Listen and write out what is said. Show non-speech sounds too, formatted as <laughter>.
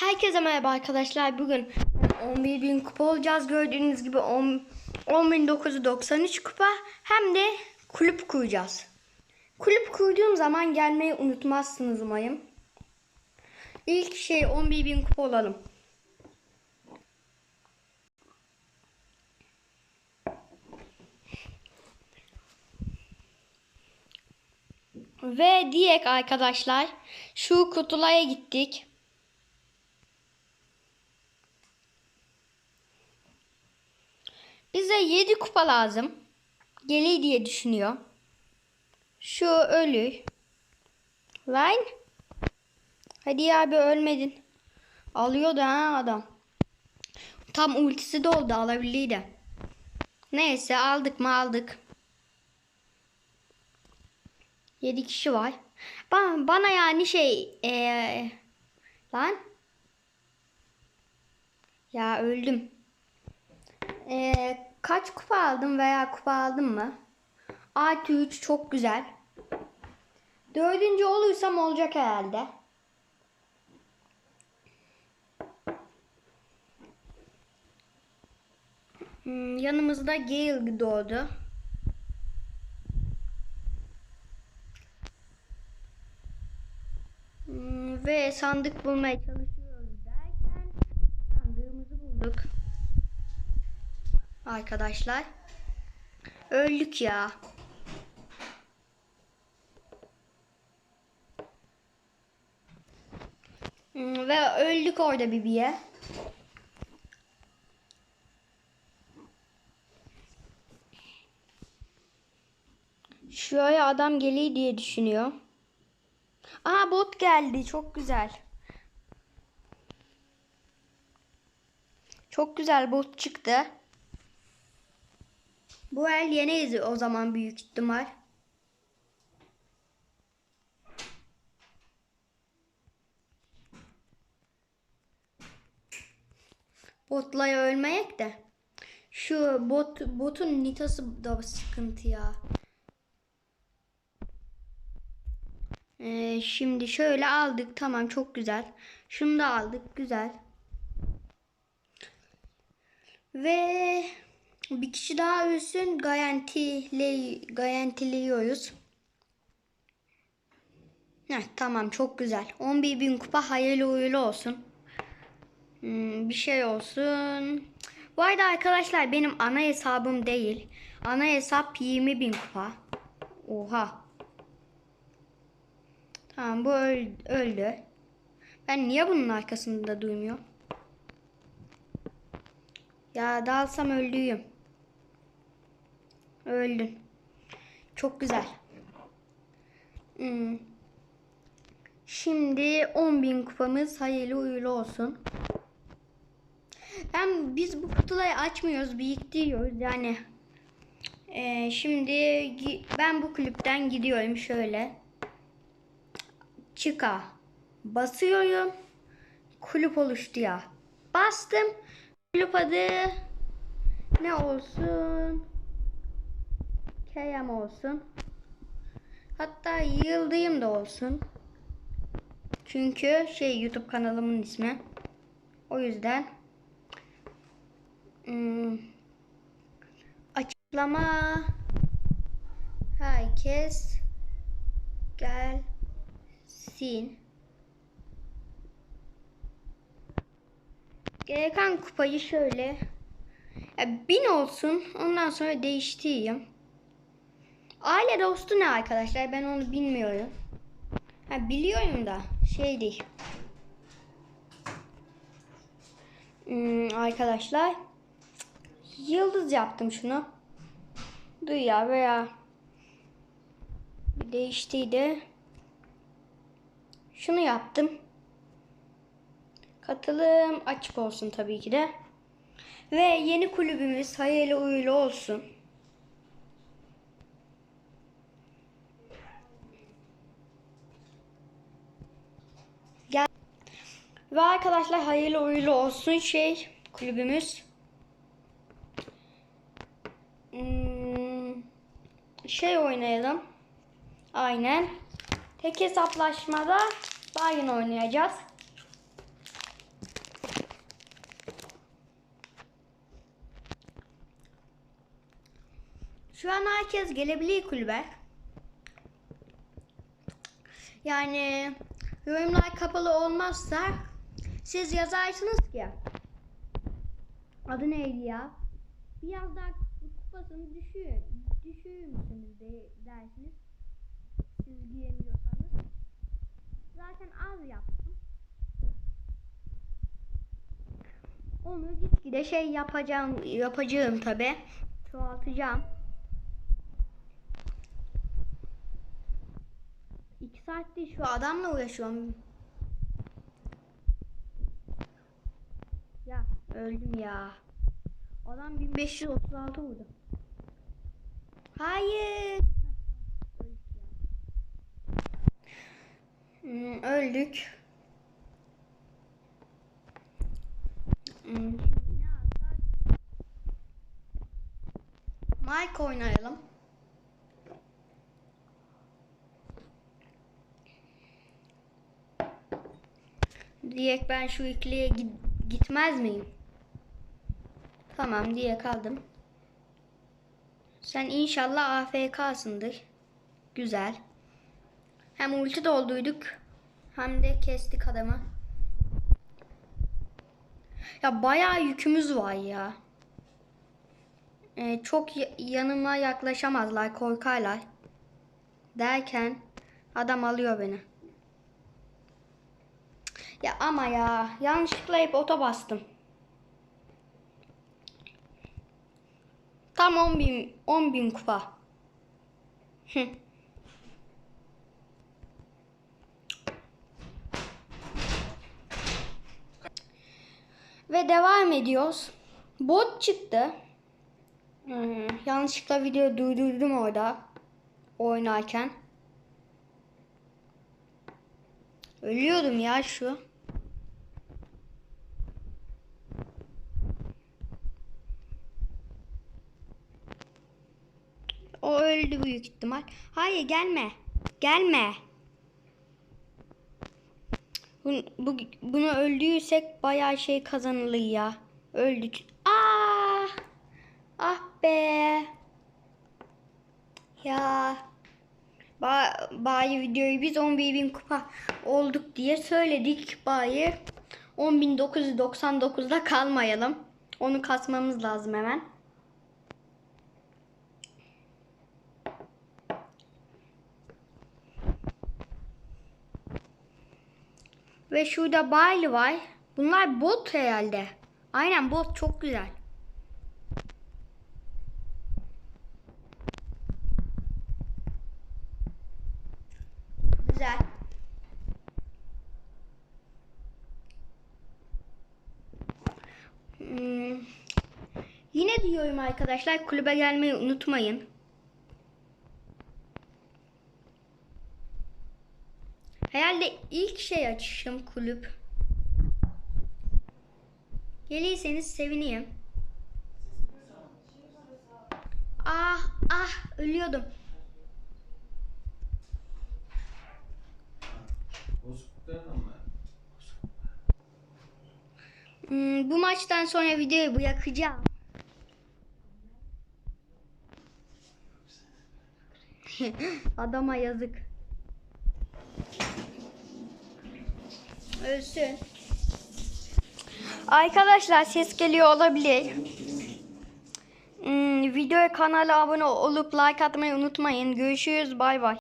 Herkese merhaba arkadaşlar. Bugün 11 bin kupa olacağız. Gördüğünüz gibi 10 10.993 kupa. Hem de kulüp kuracağız. Kulüp kurduğum zaman gelmeyi unutmazsınız umarım. İlk şey 11 bin kupa olalım. Ve diyek arkadaşlar şu kutulara gittik. Bize 7 kupa lazım. Geli diye düşünüyor. Şu ölü. Lan. Hadi ya abi ölmedin. Alıyordu ha adam. Tam ultisi doldu alabilirdi. Neyse aldık mı aldık. 7 kişi var. Bana, bana yani şey ee, lan ya öldüm. Ee, kaç kupa aldım veya kupa aldım mı? Artı 3 çok güzel. Dördüncü olursam olacak herhalde. Hmm, yanımızda Gale doğdu. Hmm, ve sandık bulmaya çalışıyoruz derken sandığımızı bulduk. Arkadaşlar. Öldük ya. Hmm, ve öldük orada Bibi'ye. Şuraya adam geliyor diye düşünüyor. Aa bot geldi. Çok güzel. Çok güzel bot çıktı. Bu el yeneyiz o zaman büyük ihtimal. Botlaya ölmeyek de. Şu bot botun nitası da sıkıntı ya. Ee, şimdi şöyle aldık. Tamam çok güzel. Şunu da aldık. Güzel. Ve bir kişi daha ölsün. Garantile, garantiliyoruz. Heh, tamam çok güzel. 11 bin kupa hayırlı uğurlu olsun. Hmm, bir şey olsun. Bu arada arkadaşlar benim ana hesabım değil. Ana hesap 20 bin kupa. Oha. Tamam bu öl- öldü. Ben niye bunun arkasında duymuyorum? Ya dalsam öldüğüm. Öldün. Çok güzel. Hmm. Şimdi 10.000 kupamız hayırlı uğurlu olsun. Ben biz bu kutuları açmıyoruz, biriktiriyoruz. Yani e, şimdi ben bu kulüpten gidiyorum şöyle. Çıka. Basıyorum. Kulüp oluştu ya. Bastım. Kulüp adı ne olsun? KM olsun. Hatta Yıldayım da olsun. Çünkü şey YouTube kanalımın ismi. O yüzden hmm, açıklama herkes gelsin. Gereken kupayı şöyle ya bin olsun. Ondan sonra değiştireyim. Aile dostu ne arkadaşlar? Ben onu bilmiyorum. Ha biliyorum da şey değil. Hmm, arkadaşlar yıldız yaptım şunu. Dur ya veya değiştiydi. Şunu yaptım. Katılım açık olsun tabii ki de. Ve yeni kulübümüz hayırlı uğurlu olsun. Ve arkadaşlar hayırlı uğurlu olsun şey kulübümüz. Hmm, şey oynayalım. Aynen. Tek hesaplaşmada Bayern oynayacağız. Şu an herkes gelebilir kulübe. Yani yorumlar kapalı olmazsa siz yazarsınız ki adı neydi ya? Biraz daha kupasını düşüyor. Düşürür müsünüz de, dersiniz. Siz giyemiyorsanız. Zaten az yaptım. Onu gitgide şey yapacağım yapacağım tabi. Çoğaltacağım. İki saattir şu adamla uğraşıyorum. Ya öldüm ya. Adam 1536 vurdu. Hayır. Hmm, öldük. Hmm? Mike oynayalım. Diyek ben şu ikiliye git- gitmez miyim? Tamam diye kaldım. Sen inşallah AFK'sındır. Güzel. Hem ulti dolduyduk hem de kestik adamı. Ya bayağı yükümüz var ya. Ee, çok ya- yanıma yaklaşamazlar, korkarlar. Derken adam alıyor beni. Ya ama ya yanlışlıkla hep ota bastım. Tam 10 bin, 10 bin kupa. Ve devam ediyoruz. Bot çıktı. Hmm, yanlışlıkla video durdurdum orada. Oynarken. Ölüyordum ya şu. Öldü büyük ihtimal. Hayır gelme. Gelme. Bu, bu, bunu öldüysek bayağı şey kazanılır ya. Öldük. Ah! Ah be. Ya. Ba bayi videoyu biz 11.000 kupa olduk diye söyledik. Bayi 10.999'da kalmayalım. Onu kasmamız lazım hemen. Ve şurada Bali var. Bunlar bot herhalde. Aynen bot çok güzel. Güzel. Hmm. Yine diyorum arkadaşlar kulübe gelmeyi unutmayın. Herhalde ilk şey açışım kulüp. Gelirseniz sevineyim. Ah ah ölüyordum. Hmm, bu maçtan sonra videoyu bırakacağım. <laughs> Adama yazık. Ölsün. Arkadaşlar ses geliyor olabilir. Hmm, videoya kanala abone olup like atmayı unutmayın. Görüşürüz. Bay bay.